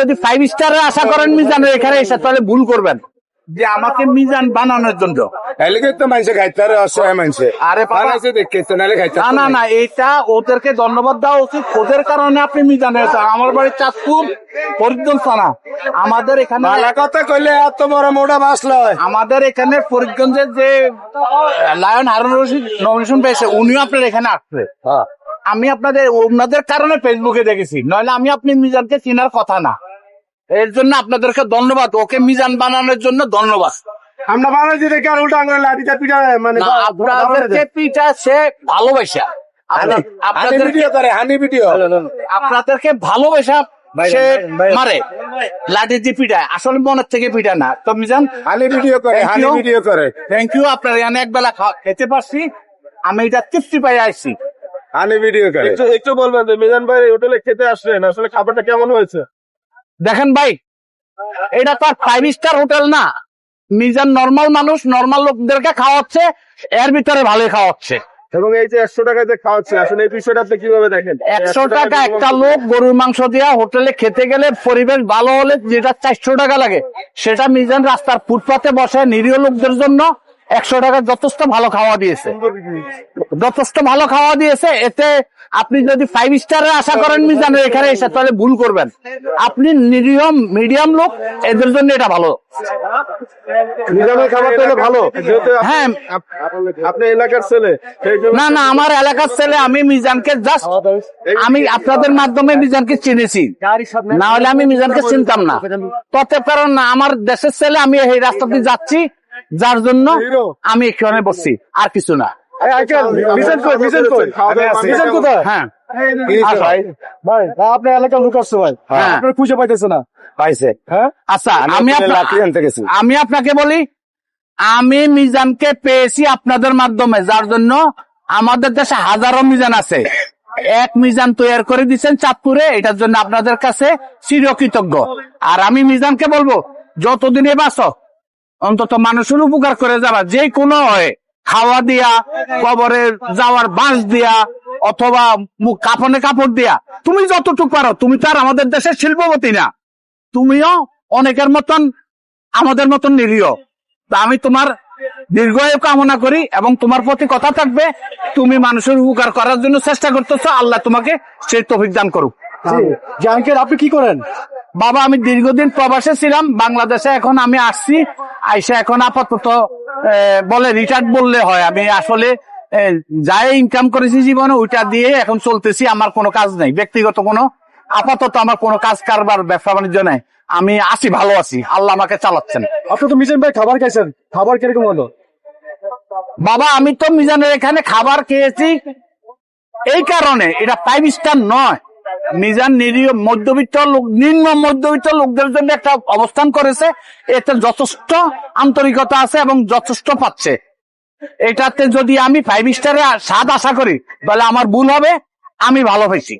যদি ফাইভ স্টারের আশা করেন মিজানের এখানে এসে তাহলে ভুল করবেন। যে আমাকে মিজান বানানোর জন্য। এলাকায় তো মানুষে খাইতে পারে অসহায় মানুষে আরে বাবা- বানাইছে দেখে তো নাহলে খাইতে না না না এটা ওদেরকে ধন্যবাদ দেওয়া উচিত। ওদের কারণে আপনি মিজানের আমার বাড়ি চাঁদপুর ফরিদগঞ্জ থানা। আমাদের এখানে কথা কইলে এত বড় মোটা মাছ লয়। আমাদের এখানে ফরিদগঞ্জের যে লায়ন হারুন রশিদ নমিনেশন পেয়েছে উনিও আপনার এখানে আসছে। আমি আপনাদের ওনাদের কারণে ফেসবুকে দেখেছি। নইলে আমি আপনি মিজানকে চিনার কথা না। এর জন্য আপনাদেরকে ধন্যবাদ। ওকে মিজান বানানোর জন্য ধন্যবাদ। আমরা বানাইছি দেখে আর উল্টা আঙুলে লাঠিটা পিঠা মানে আপনাদেরকে পিঠা সে ভালোবাসা। আপনি- হানি আপনাদের ভিডিও করে হানি ভিডিও। আপনাদেরকে ভালোবাসা সে মারে। লাঠি দিয়ে আসলে মনের থেকে পিঠা না। তো মিজান হানি ভিডিও করে ভিডিও করে। থ্যাংক ইউ আপনার এখানে এক বেলা খেতে পারছি। আমি এটা তৃপ্তি পাই আসছি হানি ভিডিও করে। একটু একটু বলবেন যে মিজান ভাই হোটেলে খেতে আসলেন। আসলে খাবারটা কেমন হয়েছে? দেখেন ভাই এটা তো আর ফাইভ স্টার হোটেল না। মিজান নর্মাল মানুষ নর্মাল লোকদেরকে খাওয়াচ্ছে এর ভিতরে ভালোই খাওয়াচ্ছে। এবং এই যে একশো টাকা যে খাওয়াচ্ছে আসলে এই বিষয়টা আপনি কীভাবে দেখেন? একশো টাকা একটা লোক গরুর মাংস দিয়া হোটেলে খেতে গেলে পরিবেশ ভালো হলে যেটা চারশো টাকা লাগে সেটা মিজান রাস্তার ফুটপাতে বসে নিরীহ লোকদের জন্য একশো টাকা যথেষ্ট ভালো খাওয়া দিয়েছে। যথেষ্ট ভালো খাওয়া দিয়েছে এতে আপনি যদি ফাইভ স্টারের আশা করেন মিজানের এখানে এসে তাহলে ভুল করবেন। আপনি নিরীহ মিডিয়াম লোক এদের জন্য এটা ভালো। মিজানের হ্যাঁ। আপনি এলাকার ছেলে না না আমার এলাকার ছেলে আমি মিজানকে জাস্ট আমি আপনাদের মাধ্যমে মিজানকে চিনেছি। না হলে আমি মিজানকে চিনতাম না। তত কারণ আমার দেশের ছেলে আমি এই রাস্তা দিয়ে যাচ্ছি। যার জন্য আমি এখানে বসছি। আর কিছু না? হ্যাঁ। আপনার এলাকার লোক আসছে ভাই। হ্যাঁ। আপনার খুঁজে পাইতেছে। পাইছে। হ্যাঁ? আচ্ছা আমি আপনাকে বলি আমি মিজানকে পেয়েছি আপনাদের মাধ্যমে যার জন্য আমাদের দেশে হাজারো মিজান আছে। এক মিজান তৈরি করে দিচ্ছেন চাঁদপুরে এটার জন্য আপনাদের কাছে চিরকৃতজ্ঞ। আর আমি মিজানকে বলব যতদিনে বাঁচো অন্তত মানুষের উপকার করে যাবা যে কোনো হয় খাওয়া দিয়া কবরে যাওয়ার বাঁশ দিয়া অথবা মুখ কাপড়ে কাপড় দিয়া তুমি যতটুকু পারো তুমি তো আর আমাদের দেশের শিল্পপতি না। তুমিও অনেকের মতন আমাদের মতন নিরীহ। তা আমি তোমার দীর্ঘায়ু কামনা করি এবং তোমার প্রতি কথা থাকবে তুমি মানুষের উপকার করার জন্য চেষ্টা করতেছ আল্লাহ তোমাকে সেই তফিক দান করুক। আঙ্কেল, আপনি কি করেন? বাবা আমি দীর্ঘদিন প্রবাসে ছিলাম বাংলাদেশে এখন আমি আসছি। আইসা এখন আপাতত বলে রিটায়ার্ড বললে হয়। আমি আসলে যাই ইনকাম করেছি জীবনে ওইটা দিয়ে এখন চলতেছি আমার কোনো কাজ নাই। ব্যক্তিগত কোনো আপাতত আমার কোনো কাজ কারবার ব্যবসা বাণিজ্য নাই। আমি আছি ভালো আছি। আল্লাহ আমাকে চালাচ্ছেন। আপনি তো মিজান ভাই খাবার খাইছেন। খাবার কীরকম হলো? বাবা আমি তো মিজানের এখানে খাবার খেয়েছি। এই কারণে এটা ফাইভ স্টার নয়। মিজান নিরীহ মধ্যবিত্ত লোক, নিম্ন মধ্যবিত্ত লোকদের জন্য একটা অবস্থান করেছে। এতে যথেষ্ট আন্তরিকতা আছে এবং যথেষ্ট পাচ্ছে। এটাতে যদি আমি ফাইভ স্টারে স্বাদ আশা করি, তাহলে আমার ভুল হবে, আমি ভালো পেয়েছি